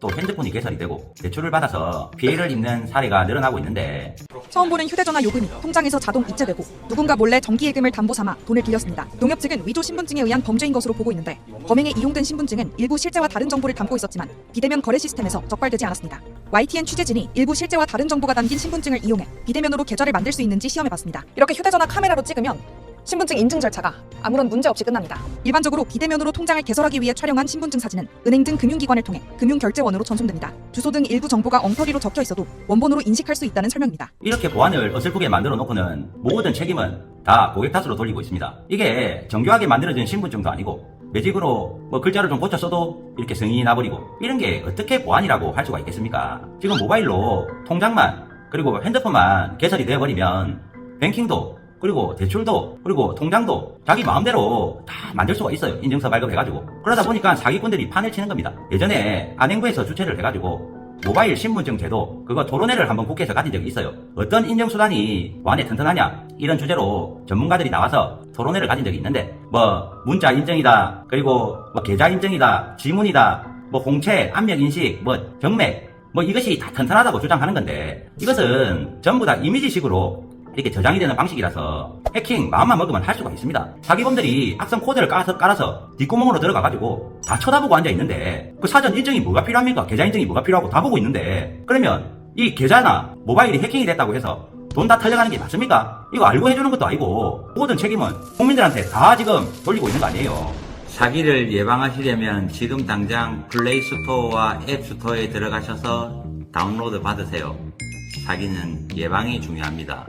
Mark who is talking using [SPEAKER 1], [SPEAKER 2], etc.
[SPEAKER 1] 또 핸드폰이 개설이 되고 대출을 받아서 피해를 입는 사례가 늘어나고 있는데
[SPEAKER 2] 처음 보는 휴대전화 요금이 통장에서 자동 이체되고 누군가 몰래 정기예금을 담보 삼아 돈을 빌렸습니다. 농협 측은 위조 신분증에 의한 범죄인 것으로 보고 있는데 범행에 이용된 신분증은 일부 실제와 다른 정보를 담고 있었지만 비대면 거래 시스템에서 적발되지 않았습니다. YTN 취재진이 일부 실제와 다른 정보가 담긴 신분증을 이용해 비대면으로 계좌를 만들 수 있는지 시험해봤습니다. 이렇게 휴대전화 카메라로 찍으면 신분증 인증 절차가 아무런 문제 없이 끝납니다. 일반적으로 비대면으로 통장을 개설하기 위해 촬영한 신분증 사진은 은행 등 금융기관을 통해 금융결제원으로 전송됩니다. 주소 등 일부 정보가 엉터리로 적혀 있어도 원본으로 인식할 수 있다는 설명입니다.
[SPEAKER 1] 이렇게 보안을 어설프게 만들어 놓고는 모든 책임은 다 고객 탓으로 돌리고 있습니다. 이게 정교하게 만들어진 신분증도 아니고 매직으로 뭐 글자를 좀 고쳐 써도 이렇게 승인이 나버리고 이런 게 어떻게 보안이라고 할 수가 있겠습니까? 지금 모바일로 통장만 그리고 핸드폰만 개설이 되어버리면 뱅킹도 그리고 대출도 그리고 통장도 자기 마음대로 다 만들 수가 있어요. 인증서 발급해가지고. 그러다 보니까 사기꾼들이 판을 치는 겁니다. 예전에 안행부에서 주최를 해가지고 모바일 신분증 제도 그거 토론회를 한번 국회에서 가진 적이 있어요. 어떤 인증수단이 완에 튼튼하냐 이런 주제로 전문가들이 나와서 토론회를 가진 적이 있는데 뭐 문자 인증이다 그리고 뭐 계좌 인증이다 지문이다 뭐 공채 압력 인식 뭐 경맥 뭐 이것이 다 튼튼하다고 주장하는 건데 이것은 전부 다 이미지식으로 이렇게 저장이 되는 방식이라서 해킹 마음만 먹으면 할 수가 있습니다. 사기범들이 악성 코드를 깔아서, 깔아서 뒷구멍으로 들어가가지고 다 쳐다보고 앉아 있는데 그 사전 인증이 뭐가 필요합니까? 계좌 인증이 뭐가 필요하고 다 보고 있는데 그러면 이 계좌나 모바일이 해킹이 됐다고 해서 돈 다 털려가는 게 맞습니까? 이거 알고 해주는 것도 아니고 모든 책임은 국민들한테 다 지금 돌리고 있는 거 아니에요.
[SPEAKER 3] 사기를 예방하시려면 지금 당장 플레이스토어와 앱스토어에 들어가셔서 다운로드 받으세요. 사기는 예방이 중요합니다.